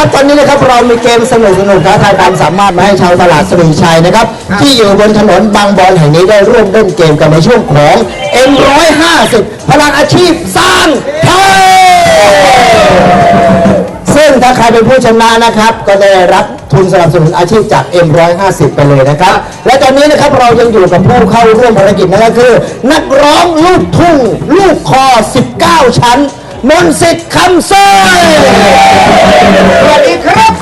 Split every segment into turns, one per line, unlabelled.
เอาละครับตอนนี้นะครับเรามีเกมสนุกสนุกท้าทายความสามารถมาให้ชาวตลาดสริงชัยนะครับ ที่อยู่บนถนนบางบอนแห่งนี้ได้ร่วมเล่นเกมกันในช่วงของ M150 พลังอาชีพสร้างไทยซึ่งถ้าใครเป็นผู้ชนะนะครับ ก็ได้รับทุนสนับสนุนอาชีพจาก M150 ไปเลยนะครับ และตอนนี้นะครับเรายังอยู่กับผู้เข้าร่วมภารกิจนั่นก็คือ นักร้องลูกทุ่งลูกคอ 19 ชั้น มนต์สิทธิ์คำสร้อยสวัสดีครับ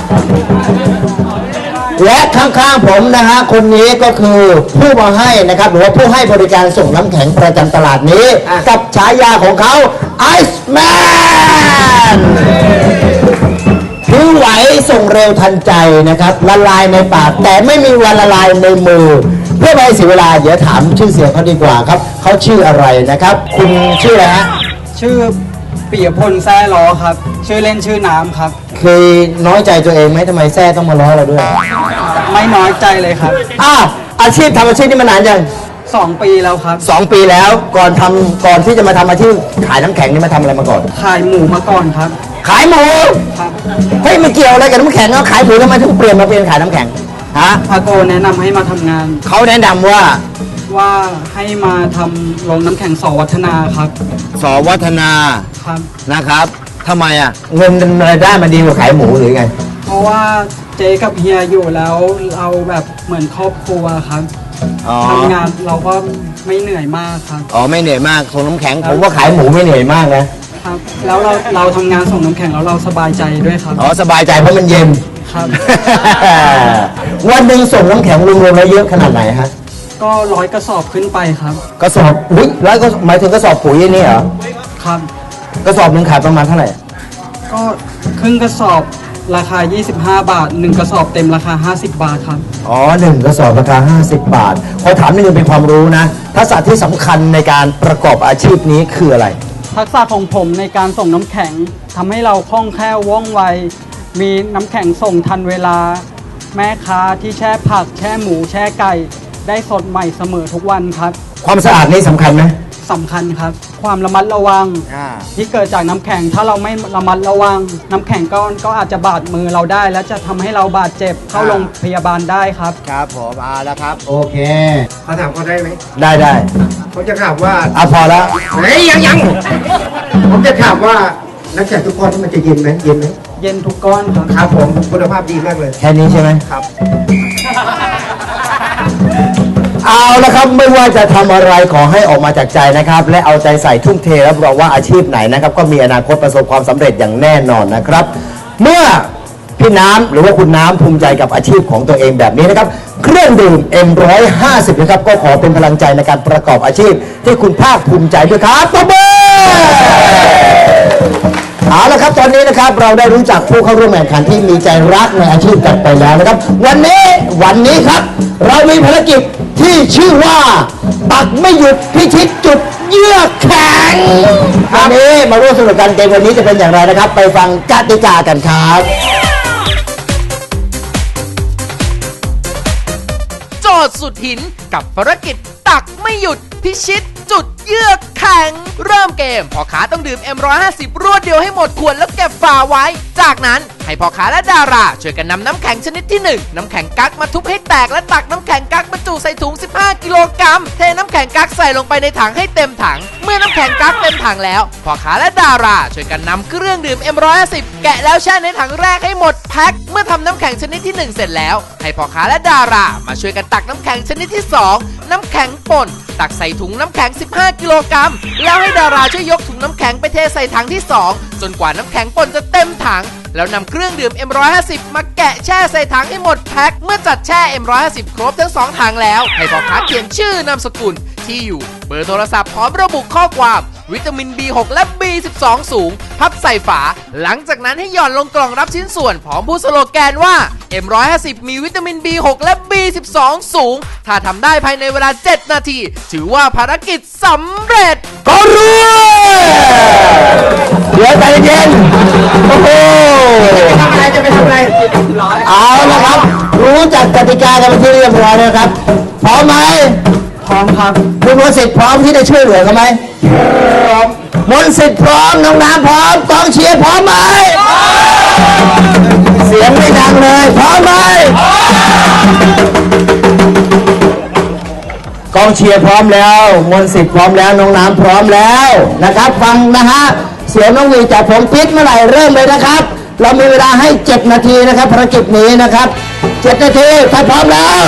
และข้างๆผมนะฮะคนนี้ก็คือผู้มาให้นะครับหรือว่าผู้ให้บริการส่งน้ำแข็งประจำตลาดนี้ กับฉายาของเขาไอซ์แมนผิวไหวส่งเร็วทันใจนะครับ ละลายในปากแต่ไม่มีวันละลายในมือเพื่อไม่ให้เสียเวลาเดี๋ยวถามชื่อเสียงเขาดีกว่าครับ เขาชื่ออะไรนะครับ คุณชื่ออะไรฮะ
ชื่อ ปิยพลแซ่ล้อครับ ชื่อเล่นชื่อน้ำครับ
เคยน้อยใจตัวเองไหมทำไมแซ่ต้องมาล้อเราด้วย
ไม่น้อยใจเลยครับ
อ้าวอาชีพทำอาชีพนี้มานานยัง
สองปีแล้วครับ
สองปีแล้วก่อนทำก่อนที่จะมาทำอาชีพขายน้ำแข็งนี่มาทำอะไรมาก่อน
ขายหมูมาก่อนครับ
ขายหมู
ครับ
เฮ้ยมันเกี่ยวอะไรกับน้ำแข็งเอาขายหมูทำไมถึงเปลี่ยนมาเป็นขายน้ำแข็งฮะ
พาโกแนะนำให้มาทำงาน
เขาแนะนำว่า
ว่าให้มาทำโรงน้ำแข็งสอวัฒนาครับ
สอวัฒนา
ครับ
นะครับทำไมอะ เงินรายได้มันดีกว่าขายหมูหรือไง
เพราะว่าเจ๊กับเฮียอยู่แล้วเราแบบเหมือนครอบครัวครับ
อ๋อ
ทำงานเราก็ไม่เหนื่อยมากครับ
อ๋อไม่เหนื่อยมากส่งน้ำแข็งผมว่าขายหมูไม่เหนื่อยมากนะ
ครับ แล้วเราเราทำงานส่งน้ำแข็งแล้วเราสบายใจด้วยครับ
อ๋อสบายใจเพราะมันเย็น
ครับ
วันหนึ่งส่งน้ำแข็งรวมๆแล้วเยอะขนาดไหนฮะ
ก็ร้อยกระสอบขึ้นไปครับ
กระสอบอุ้ยร้อยก็หมายถึงกระสอบปุ๋ยนี่เหรอ
ครับ
กระสอบหนึ่งขายประมาณเท่าไหร่
ก็ครึ่งกระสอบราคา 25 บาท1กระสอบเต็มราคา 50 บาทครับ
อ๋อหนึ่งกระสอบราคา 50 บาทขอถามนิดนึงเป็นความรู้นะทักษะที่สำคัญในการประกอบอาชีพนี้คืออะไร
ทักษะของผมในการส่งน้ำแข็งทำให้เราคล่องแคล่วว่องไว มีน้ำแข็งส่งทันเวลา แม่ค้าที่แช่ผัก แช่หมู แช่ไก่ ได้สดใหม่เสมอทุกวันครับ
ความสะอาดนี่สำคัญไหม
สำคัญครับ ความระมัดระวัง
อ่า
ที่เกิดจากน้ำแข็งถ้าเราไม่ระมัดระวัง น้ำแข็งก็ก็อาจจะบาดมือเราได้ และจะทำให้เราบาดเจ็บเข้าโรงพยาบาลได้ครับ
ครับผมเอาแล้วครับ โอเค
เขาถามเขาได้ไหม
ได้ได้
เขาจะถามว่า
เอาพอแล้ว
เฮ้ยยังยังผมจะถามว่านักแข่งทุกคนมันจะเย็นไหมเย็นไหม
เย็นทุกก้อนครับ
ครับผมคุณภาพดีมากเลย
แค่นี้ใช่ไหม
ครับ
เอาละครับไม่ว่าจะทำอะไรขอให้ออกมาจากใจนะครับ และเอาใจใส่ทุ่มเทรับรองว่าอาชีพไหนนะครับ ก็มีอนาคตประสบความสำเร็จอย่างแน่นอนนะครับ เมื่อ พี่น้ำหรือว่าคุณน้ำภูมิใจกับอาชีพของตัวเองแบบนี้นะครับ เครื่องดื่ม M150 นะครับ ก็ขอเป็นพลังใจในการประกอบอาชีพ ที่คุณภาคภูมิใจด้วยครับปรบมือเอาละครับตอนนี้นะครับเราได้รู้จักผู้เข้าร่วมแข่งขันที่มีใจรักในอาชีพกันไปแล้วนะครับ วันนี้วันนี้ครับ เรามีภารกิจที่ชื่อว่าปักไม่หยุดพิชิตจุดเยือกแข็งวันนี้มาร่วมสนุกกันเกมวันนี้จะเป็นอย่างไรนะครับ ไปฟังกติกากันครับ
อดสุดหินกับภารกิจตักไม่หยุดพิชิตจุด เยือกแข็ง เริ่มเกมพ่อค้าต้องดื่ม M150 รวดเดียวให้หมดขวดแล้วเก็บฝาไว้ จากนั้นให้พ่อค้าและดาราช่วยกันนำน้ำแข็งชนิดที่ 1 น้ำแข็งกักมาทุบให้แตกและตักน้ำแข็งกักบรรจุใส่ถุง 15 กิโลกรัมเทน้ำแข็งกักใส่ลงไปในถังให้เต็มถัง เมื่อน้ำแข็งกักเต็มถังแล้วพ่อค้าและดาราช่วยกันนำเครื่องดื่ม M150 แกะแล้วแช่ในถังแรกให้หมดแพ็คเมื่อทำน้ำแข็งชนิดที่ 1 เสร็จแล้ว ให้พ่อค้าและดารามาช่วยกันตักน้ำแข็งชนิดที่ 2 น้ำแข็งป่น ตักใส่ถุงน้ำแข็ง 15กิโลกรัม แล้วให้ดาราช่วยยกถุงน้ำแข็งไปเทใส่ถังที่ 2 จนกว่าน้ำแข็งปนจะเต็มถัง แล้วนำเครื่องดื่ม M150 มาแกะแช่ใส่ถังให้หมดแพ็ค เมื่อจัดแช่ M150 ครบทั้ง 2 ถังแล้ว ให้พ่อค้าเขียนชื่อนามสกุลที่อยู่ เบอร์โทรศัพท์พร้อมระบุข้อความ วิตามิน B6 และ B12 สูง พับใส่ฝา หลังจากนั้นให้หย่อนลงกล่องรับชิ้นส่วนพร้อมพูดสโลแกนว่า M150 มีวิตามิน B6 และ B12 สูง ถ้าทำได้ภายในเวลา 7 นาที ถือว่าภารกิจสำเร็จ
ก็รวยเดี๋ยวใจเย็นโอ้โห
ทำอะไรจะไปทำอะไร
เอาละครับ รู้จักกติกากันเป็นที่เรียบร้อยแล้วครับพร้อมไหม
พร้อมครับ
คุณมนต์สิทธิ์พร้อมที่จะช่วยเหลือกันไหมพร้อมมนต์สิทธิ์พร้อมน้องน้ำพร้อมกองเชียร์พร้อมไหมเสียงไม่ดังเลยพร้อมไหมกองเชียร์พร้อมแล้วมนต์สิทธิ์พร้อมแล้วน้องน้ำพร้อมแล้วนะครับ ฟังนะฮะเสียงน้องวีจากผมปิดเมื่อไหร่เริ่มเลยนะครับ เรามีเวลาให้ 7 นาทีนะครับภารกิจนี้นะครับ 7 นาทีถ้าพร้อมแล้ว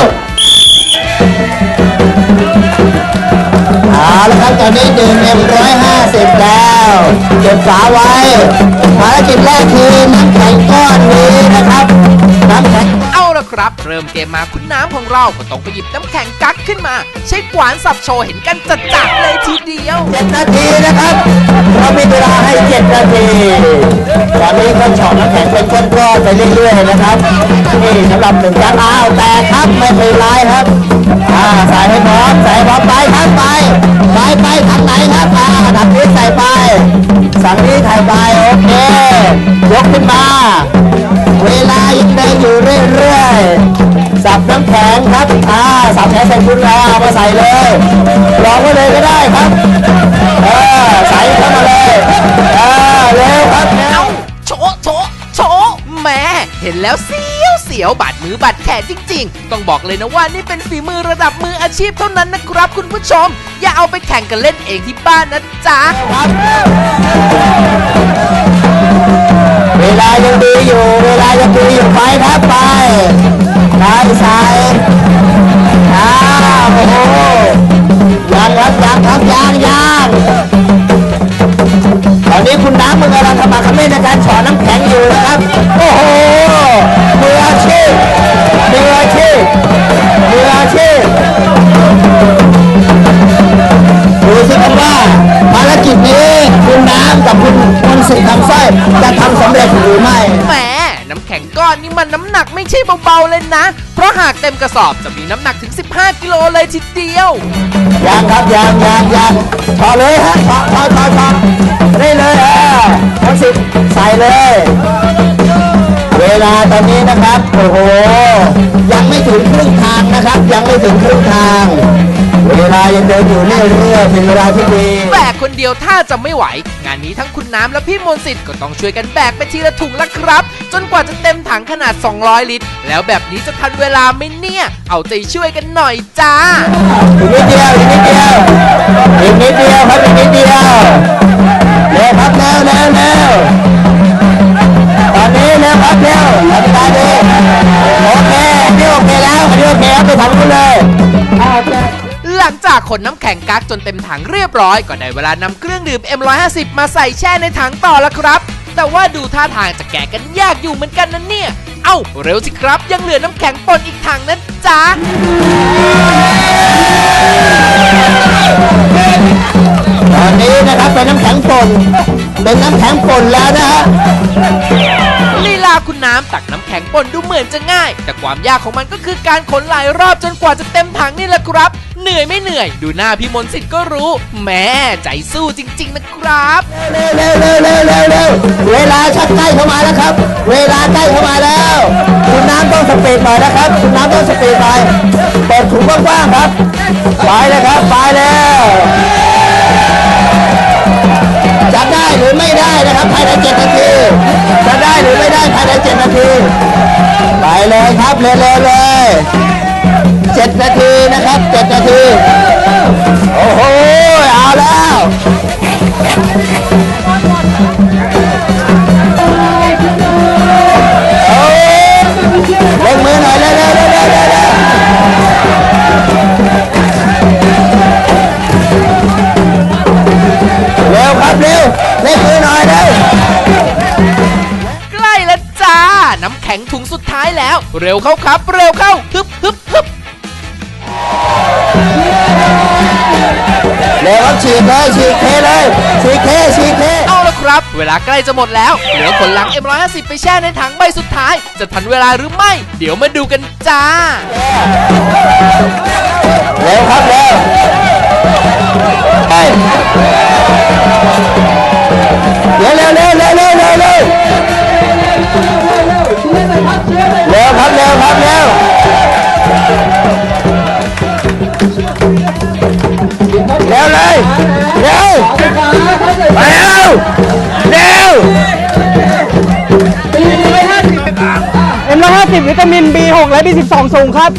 เอาละครับตอนนี้ดื่มเอ็มร้อยห้าสิบแล้วเก็บฝาไว้ ภารกิจแรกคือน้ำแข็งก้อนนี้นะครับน้ำแข็ง
เอาละครับ เริ่มเกมมาคุณน้ำของเราก็ต้องไปหยิบน้ำแข็งกักขึ้นมา ใช้ขวานสับโชว์เห็นกันจัดๆเลยทีเดียว
เจ็ดนาทีนะครับ เรามีเวลาให้เจ็ดนาที ตอนนี้ก็ช็อตน้ำแข็งเป็นก้อนๆไปเรื่อยๆนะครับ นี่สำหรับหนึ่งจานอ้าวแต่ครับไม่เป็นไรครับ อ่าใส่ให้พร้อมใส่พร้อมไปครับไปไปไปทางไหนครับอ่าทางนี้ใส่ไปสังนี้ใส่ไปโอเคยกขึ้นมา เวลายังเดินอยู่เรื่อยๆสับน้ำแข็งครับอ่าสับแข็งใส่ชุดแล้วเอามาใส่เลยลองไว้เลยก็ได้ครับเออใส่เข้ามาเลยเออเร็วครับ
เห็นแล้วเสียวเสียวบาดมือบาดแขนจริง ๆ ต้องบอกเลยนะว่านี่เป็นฝีมือระดับมืออาชีพเท่านั้นนะครับคุณผู้ชม อย่าเอาไปแข่งกันเล่นเองที่บ้านนะจ๊ะ
เวลายังดีอยู่ เวลายังดีอยู่ไปครับไปไปใส่อ้าวโอ้โหยังครับยังครับยังยังตอนนี้คุณน้ำมึงกำลังทำมาคำนี้ในการสอนน้ำแข็งอยู่ น้ำห
นักไม่ใช่เบาๆเลยนะ เพราะหากเต็มกระสอบจะมีน้ำหนักถึง 15 กิโลเลยทีเดียว
ยังครับยังยังยังต่อเลยฮะต่อต่อต่อต่อได้เลยเออมนต์สิทธิ์ใส่เลย เวลาตอนนี้นะครับ โอ้โห ยังไม่ถึงครึ่งทางนะครับ ยังไม่ถึงครึ่งทาง เวลายังเดินอยู่เรื่อยๆเป็นเวลาที่ดี
แบก คนเดียวถ้าจะไม่ไหว งานนี้ทั้งคุณน้ำและพี่มนสิทธิ์ก็ต้องช่วยกันแบกไปทีละถุงละครับ จนกว่าจะเต็มถังขนาด 200 ลิตร แล้วแบบนี้จะทันเวลาไหมเนี่ย เอาใจช่วยกันหน่อยจ้า
อีกนิดเดียวอีกนิดเดียวอีกนิดเดียวครับอีกนิดเดียว
งกักจนเต็มถังเรียบร้อย ก็ได้เวลานำเครื่องดื่ม M150 มาใส่แช่ในถังต่อแล้วครับ แต่ว่าดูท่าทางจะแกะกันยากอยู่เหมือนกันนะเนี่ย เอ้าเร็วสิครับ ยังเหลือน้ำแข็งปนอีกถังนะจ๊ะ
ตอนนี้นะครับเป็นน้ำแข็งปนเป็นน้ำแข็งปนแล้วนะฮะ
คุณน้ำตักน้ำแข็งป่นดูเหมือนจะง่าย แต่ความยากของมันก็คือการขนหลายรอบจนกว่าจะเต็มถังนี่แหละครับ เหนื่อยไม่เหนื่อย ดูหน้าพี่มนต์สิทธิ์ก็รู้แหม่ใจสู้จริง ๆ นะครับ
เร็วเร็วเร็วเร็วเร็วเร็วเวลาชักใกล้เข้ามาแล้วครับ เวลาใกล้เข้ามาแล้ว คุณน้ำต้องสปีดหน่อยนะครับ คุณน้ำต้องสปีดหน่อยเปิดถุงกว้างๆครับไปเลยครับไปแล้วจะได้หรือไม่ได้นะครับภายในเจ็ดนาที ได้ภายในเจ็ดนาที ไปเลยครับเร็วๆเลยเจ็ดนาทีนะครับเจ็ดนาที โอ้โห เอาแล้วเร่งมือหน่อยเร็วเเร็
วเข้าครับ เร็วเข้าฮึบฮึบฮึบ
เร็วครับฉีกเลยฉีกเทเลยฉีกเทฉีกเท
เอาละครับ เวลาใกล้จะหมดแล้ว เหลือขนหลัง M150 ไปแช่ในถังใบสุดท้าย จะทันเวลาหรือไม่ เดี๋ยวมาดูกันจ้า
เร็วครับเร็วไปเร็วเร็วเร็วเร็วเร็ว เร็วเร็วเร็วครับเร็วครับเร็วเร็วเลยเร็วไปเร็วเร็ว
เอ็มร้อยห้าวิตามิน B6 และ B12 สูงครับ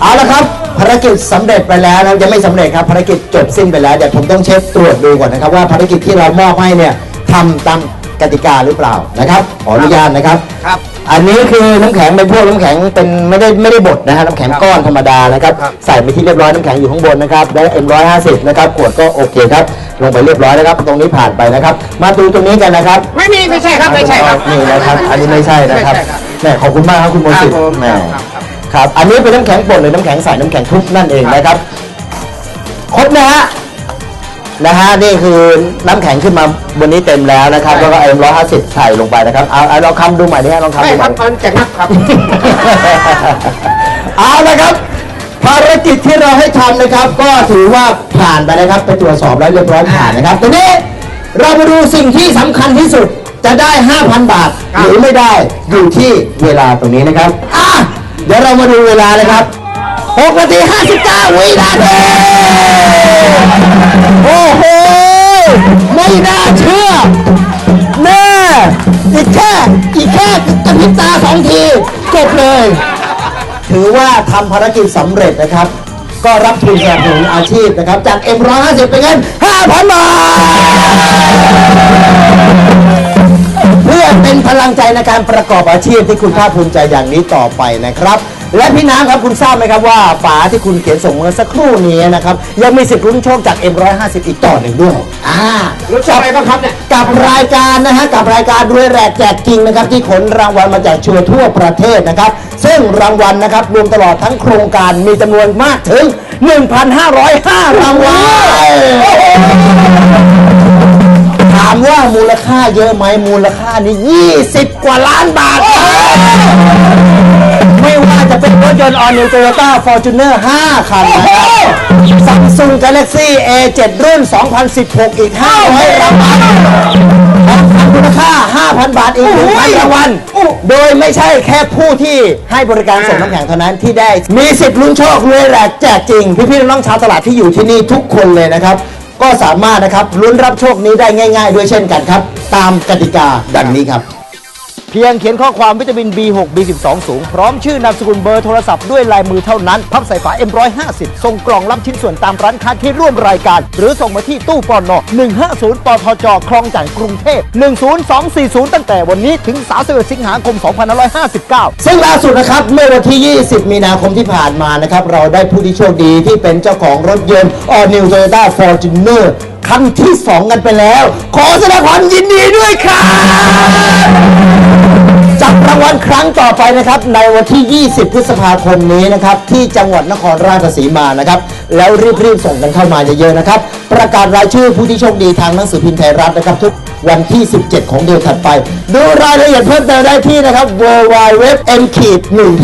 เอาละครับภารกิจสำเร็จไปแล้วนะครับยังไม่สำเร็จครับภารกิจจบสิ้นไปแล้วเดี๋ยวผมต้องเช็คตรวจดูก่อนนะครับว่าภารกิจที่เรามอบให้เนี่ยทำตาม กติกาหรือเปล่านะครับ ขออนุญาตนะครับ
ครับ
อันนี้คือน้ำแข็งเป็นพวกน้ำแข็งเป็นไม่ได้ไม่ได้บดนะฮะน้ำแข็งก้อนธรรมดานะครับ
ครับ
ใส่ไปที่เรียบร้อยน้ำแข็งอยู่ข้างบนนะครับได้ M150 นะครับขวดก็โอเคครับ ลงไปเรียบร้อยนะครับ ตรงนี้ผ่านไปนะครับ มาดูตรงนี้กันนะครับ
ไม่มีไม่ใช่ครับไม่ใช่ครับ
นี่นะครับ อันนี้ไม่ใช่นะครับ
ไม่ใช่ครับ
แหมขอบคุณมากครับคุณโมสิต
ครับผม
แหม
ครับครับ
ครับ อันนี้เป็นน้ำแข็งป่นหรือน้ำแข็งใสน้ำแข็งทุบนั่นเองนะครับ ครบนะฮะ นะฮะนี่คือน้ำแข็งขึ้นมาบนนี้เต็มแล้วนะครับแล้วก็เอ็มร้อยห้าสิบใส่ลงไปนะครับเอาเอาลองคำดูใหม่ดิฮะลองคำ
ไม่
ดูให
ครั
ม่
บมันจะนับครับ
เอาละครับ ภารกิจที่เราให้ทำนะครับ ก็ถือว่าผ่านไปนะครับไปตรวจสอบแล้วเรียบร้อยผ่านนะครับทีนี้เรามาดูสิ่งที่สำคัญที่สุดจะได้ 5,000 บาท
ครับ
หรือไม่ได้อยู่ที่เวลาตรงนี้นะครับอะเดี๋ยวเรามาดูเวลานะครับ 6นาที 59 วินาที โอ้โห ไม่น่าเชื่อ แม่อีกแค่ อีกแค่กระพริบตาสองทีจบเลย ถือว่าทำภารกิจสำเร็จนะครับ ก็รับทุนสนับสนุนอาชีพนะครับ จาก M150 เป็นเงิน 5,000 บาทเพื่อเป็นพลังใจในการประกอบอาชีพที่คุณภาคภูมิใจอย่างนี้ต่อไปนะครับ และพี่น้ำครับคุณทราบไหมครับว่าฝาที่คุณเขียนส่งเมื่อสักครู่นี้นะครับยังมีสิทธิ์ลุ้นโชคจาก M150 อีกต่อหนึ่งด้วยอ่า
รู้จักอะไรบ้างครับเนี่ย
กับรายการนะฮะกับรายการด้วยแรกแจกจริงนะครับที่ขนรางวัลมาจากชัวร์ทั่วประเทศนะครับ ซึ่งรางวัลนะครับรวมตลอดทั้งโครงการมีจำนวนมากถึง 1,505 รางวัลถามว่ามูลค่าเยอะไหมมูลค่านี้ 20 กว่าล้านบาทครับไม่ ว่าจะเป็นรถยนต์ All New Toyota Fortuner 5 คันนะครับ Samsung Galaxy A7 รุ่น 2016 อีก 500รางวัลทองคำมูลค่า 5,000 บาทอีก1,000รางวัลโดยไม่ใช่แค่ผู้ที่ให้บริการส่งน้ำแข็งเท่านั้นที่ได้ มีสิทธิ์ลุ้นโชครวยแหลกแจกจริง พี่ๆน้องๆชาวตลาดที่อยู่ที่นี่ทุกคนเลยนะครับ ก็สามารถนะครับลุ้นรับโชคนี้ได้ง่าย ๆ ด้วยเช่นกันครับ ตามกติกาดังนี้ครับเพียงเขียนข้อความวิตามิน B6 B12 สูง พร้อมชื่อนามสกุลเบอร์โทรศัพท์ด้วยลายมือเท่านั้น พับใส่ฝา M150 ส่งกล่องรับชิ้นส่วนตามร้านค้าที่ร่วมรายการ หรือส่งมาที่ตู้ปอนอ150ปทจคลองจันทน์กรุงเทพ 10240 ตั้งแต่วันนี้ถึง 31 สิงหาคม 2559 ซึ่งล่าสุดนะครับ เมื่อวันที่ 20 มีนาคมที่ผ่านมานะครับ เราได้ผู้ที่โชคดีที่เป็นเจ้าของรถยนต์ All New Toyota Fortuner คันที่ 2 กันไปแล้ว ขอแสดงความยินดีด้วยครับ จับรางวัลครั้งต่อไปนะครับ ในวันที่ 20 พฤษภาคมนี้นะครับ ที่จังหวัดนครราชสีมานะครับ แล้วรีบๆส่งกันเข้ามาเยอะๆนะครับ ประกาศรายชื่อผู้ที่โชคดีทางหนังสือพิมพ์ไทยรัฐนะครับทุก วันที่ 17 ของเดือนถัดไป ดูรายละเอียดเพิ่มเติมได้ที่นะครับ w w w m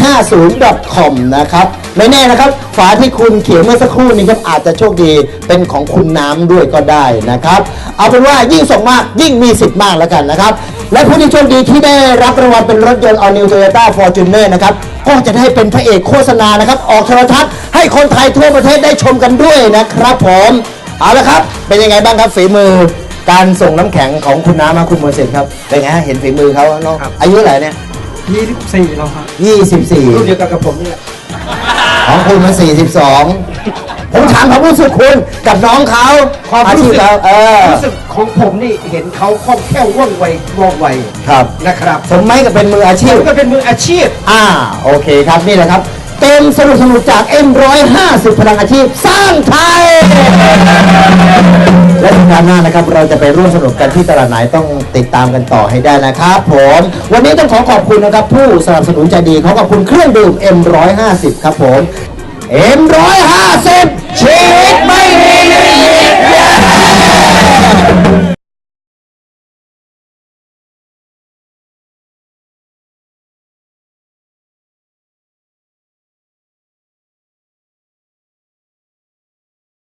150 com นะครับ ไม่แน่นะครับ ฝาที่คุณเขียนเมื่อสักครู่นี้ครับอาจจะโชคดีเป็นของคุณน้ำด้วยก็ได้นะครับ เอาเป็นว่ายิ่งส่งมากยิ่งมีสิทธิ์มากแล้วกันนะครับ และผู้ที่โชคดีที่ได้รับรางวัลเป็นรถยนต์ All New Toyota Fortuner นะครับก็จะได้เป็นพระเอกโฆษณานะครับ ออกโทรทัศน์ให้คนไทยทั่วประเทศได้ชมกันด้วยนะครับผม เอาละครับ เป็นยังไงบ้างครับฝีมือ การส่งน้ำแข็งของคุณน้ำมาคุณมนต์สิทธิ์ครับเป็นไงฮะเห็นฝีมือเขาเนาะอายุเท่าไหร่เนี่ย
24แล้วครับ
24
รุ่นเดียวกันกับผมนี่แหละ
ของคุณมัน42 ผมถามความรู้สึกคุณกับน้องเขา
ความรู้สึก
อาชีพเขาเออ
รู้สึกของผมนี่เห็นเขาคล่องแคล่วว่องไวว่องไว
ครับ
นะครับ
สมไหมกับเป็นมืออาชี
ผ
พ
มก็เป็นมืออาชีพ
อ่าโอเคครับนี่แหละครับ เต็มสนุกสนุกจาก M150 พลังอาชีพสร้างไทย และสัปดาห์หน้านะครับ เราจะไปร่วมสนุกกันที่ตลาดไหนต้องติดตามกันต่อให้ได้นะครับผม วันนี้ต้องขอขอบคุณนะครับ ผู้สนับสนุนใจดีขอขอบคุณเครื่องดื่ม M150 ครับผม M150 ชีวิตไม่